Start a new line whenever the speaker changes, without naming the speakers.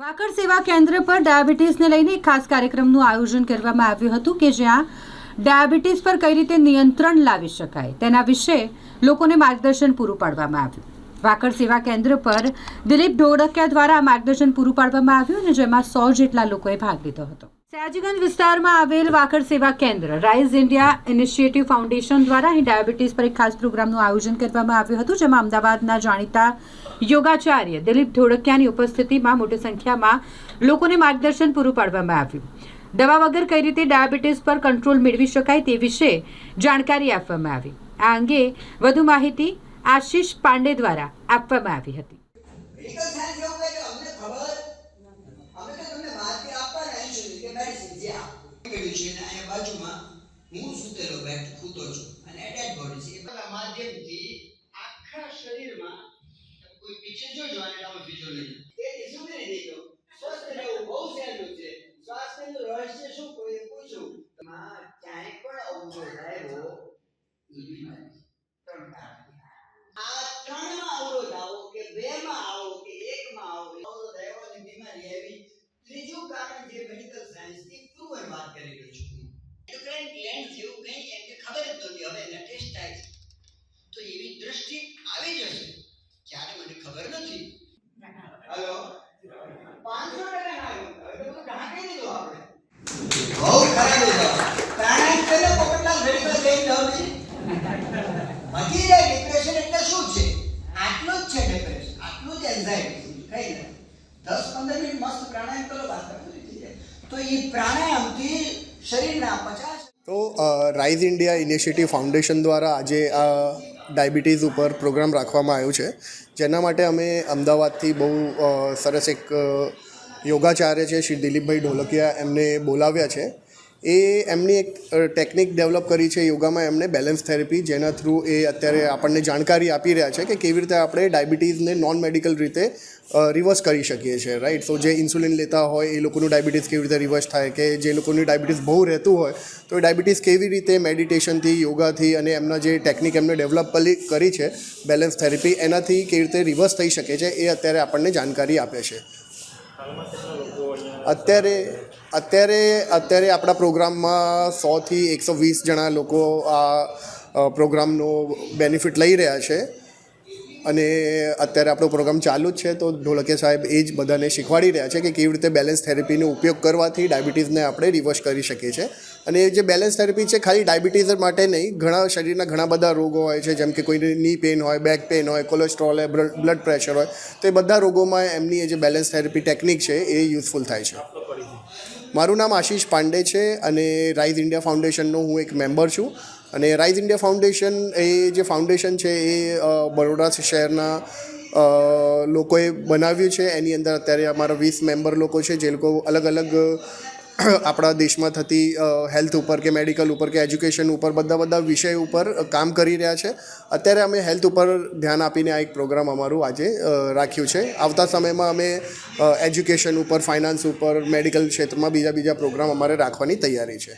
વાકડ સેવા કેન્દ્ર પર ડાયાબિટીસને લઈને એક ખાસ કાર્યક્રમનું આયોજન કરવામાં આવ્યું હતું કે જ્યાં ડાયાબિટીસ પર કઈ રીતે નિયંત્રણ લાવી શકાય તેના વિશે લોકોને માર્ગદર્શન પૂરું પાડવામાં આવ્યું. વાકડ સેવા કેન્દ્ર પર દિલીપ ઢોળકિયા દ્વારા માર્ગદર્શન પૂરું પાડવામાં આવ્યું અને જેમાં સો જેટલા લોકોએ ભાગ લીધો હતો. સયાજીગંજ વિસ્તારમાં આવેલ વાકડ સેવા કેન્દ્ર રાઇઝ ઇન્ડિયા ઇનિશિયેટિવ ફાઉન્ડેશન દ્વારા અહીં ડાયાબિટીસ પર એક ખાસ પ્રોગ્રામનું આયોજન કરવામાં આવ્યું હતું, જેમાં અમદાવાદના જાણીતા યોગાચાર્ય દિલીપ ઢોળકિયાની ઉપસ્થિતિમાં મોટી સંખ્યામાં લોકોને માર્ગદર્શન પૂરું પાડવામાં આવ્યું. દવા વગર કઈ રીતે ડાયાબિટીસ પર કંટ્રોલ મેળવી શકાય તે વિશે જાણકારી આપવામાં આવી. આ અંગે વધુ માહિતી આશીષ પાંડે દ્વારા આપવામાં આવી હતી
મેડિકલ સાયન્સ એવું કહે છે અમને ખબર અમે તો તમને માહિતી આપવાના અહીં સુધી કે મેડિસિન જે આ કર્યું છે અને અહીંયા બાજુમાં હું સૂતેલો બેઠ સૂતો છું. અને ડેડ બોડી છે એટલા માધ્યમથી આખા શરીરમાં કોઈ પીછે જો જોવાને તમે પીછો નહીં તેથી સુધરી નહીં ગયો સ્વસ્થ રહેવું બહુ સહેલું છે. સ્વાસ્થ્યનું રહસ્ય શું? કોઈ પૂછું માં ક્યાંય પણ અવગો થયો એ બીમારી ત્રણ કારણ આ દ્રષ્ટિ આવી જશે. ક્યારે મને ખબર નથી. હલો? પાંચસો ટકા ના આવ્યું હવે તો બધું ઢાંકી દીધું આપણે. બહુ ખરાબ લીધો પ્રાણાયામ કર્યો પોપટલાલ મેડિકલ જઈને જાવ બાકી જાય ડિપ્રેશન એટલે શું છે? આટલું જ છે ડિપ્રેશન આટલું જ એન્ઝાયટી કઈ નથી દસ પંદર મિનિટ મસ્ત પ્રાણાયામ કરો વાત પૂરી થઈ જાય. તો એ પ્રાણાયામથી શરીરના પચાસ
તો રાઇઝ ઇન્ડિયા ઇનિશિયેટિવ ફાઉન્ડેશન દ્વારા આજે આ ડાયાબિટીસ ઉપર પ્રોગ્રામ રાખવામાં આવ્યો છે. જેના માટે અમે અમદાવાદથી બહુ સરસ એક યોગાચાર્ય છે શ્રી દિલીપભાઈ ઢોલકિયા એમને બોલાવ્યા છે. એ એમની એક ટેકનિક ડેવલપ કરી છે યોગામાં એમને બેલેન્સ થેરેપી જેના થ્રુ એ અત્યારે આપણને જાણકારી આપી રહ્યા છે કે કેવી રીતે આપણે ડાયાબિટીસને નોન મેડિકલ રીતે રિવર્સ કરી શકીએ છીએ રાઈટ સો જે ઇન્સ્યુલિન લેતા હોય એ લોકોનું ડાયાબિટીસ કેવી રીતે રિવર્સ થાય કે જે લોકોની ડાયાબિટીસ બહુ રહેતું હોય, તો એ ડાયાબિટીસ કેવી રીતે મેડિટેશનથી યોગાથી અને એમના જે ટેકનિક એમને ડેવલપ કરી છે બેલેન્સ થેરેપી એનાથી કેવી રીતે રિવર્સ થઈ શકે છે એ અત્યારે આપણને જાણકારી આપે છે. અત્યારે અત્યારે અત્યારે આપણા પ્રોગ્રામમાં સોથી એકસો વીસ જણા લોકો આ પ્રોગ્રામનો બેનિફિટ લઈ રહ્યા છે. અને અત્યારે આપણો પ્રોગ્રામ ચાલુ જ છે તો ઢોલકિયા સાહેબ એ જ બધાને શીખવાડી રહ્યા છે કે કેવી રીતે બેલેન્સ થેરેપીનો ઉપયોગ કરવાથી ડાયાબિટીસને આપણે રિવર્સ કરી શકીએ છીએ. અને એ જે બેલેન્સ થેરેપી છે, ખાલી ડાયાબિટીસ માટે નહીં, ઘણા શરીરના ઘણા બધા રોગો હોય છે, જેમ કે કોઈને ની પેન હોય બેક પેન હોય કોલેસ્ટ્રોલ હોય બ્લડ પ્રેશર હોય, તો એ બધા રોગોમાં એમની જે બેલેન્સ થેરેપી ટેકનિક છે, એ યુઝફુલ થાય છે. મારું નામ આશીષ પાંડે છે અને રાઇઝ ઇન્ડિયા ફાઉન્ડેશનનો હું એક મેમ્બર છું. અને રાઇઝ ઇન્ડિયા ફાઉન્ડેશન એ જે ફાઉન્ડેશન છે, એ બરોડા શહેરના લોકોએ બનાવ્યું છે. એની અંદર અત્યારે અમારા વીસ મેમ્બર લોકો છે, જે લોકો અલગ અલગ આપણા દેશમાં થતી હેલ્થ ઉપર કે મેડિકલ ઉપર કે એજ્યુકેશન ઉપર બધા બધા વિષય ઉપર કામ કરી રહ્યા છે. અત્યારે અમે હેલ્થ ઉપર ધ્યાન આપીને આ એક પ્રોગ્રામ અમારું આજે રાખ્યું છે. આવતા સમયમાં અમે એજ્યુકેશન ઉપર ફાઇનાન્સ ઉપર મેડિકલ ક્ષેત્રમાં બીજા બીજા પ્રોગ્રામ અમારે રાખવાની તૈયારી છે.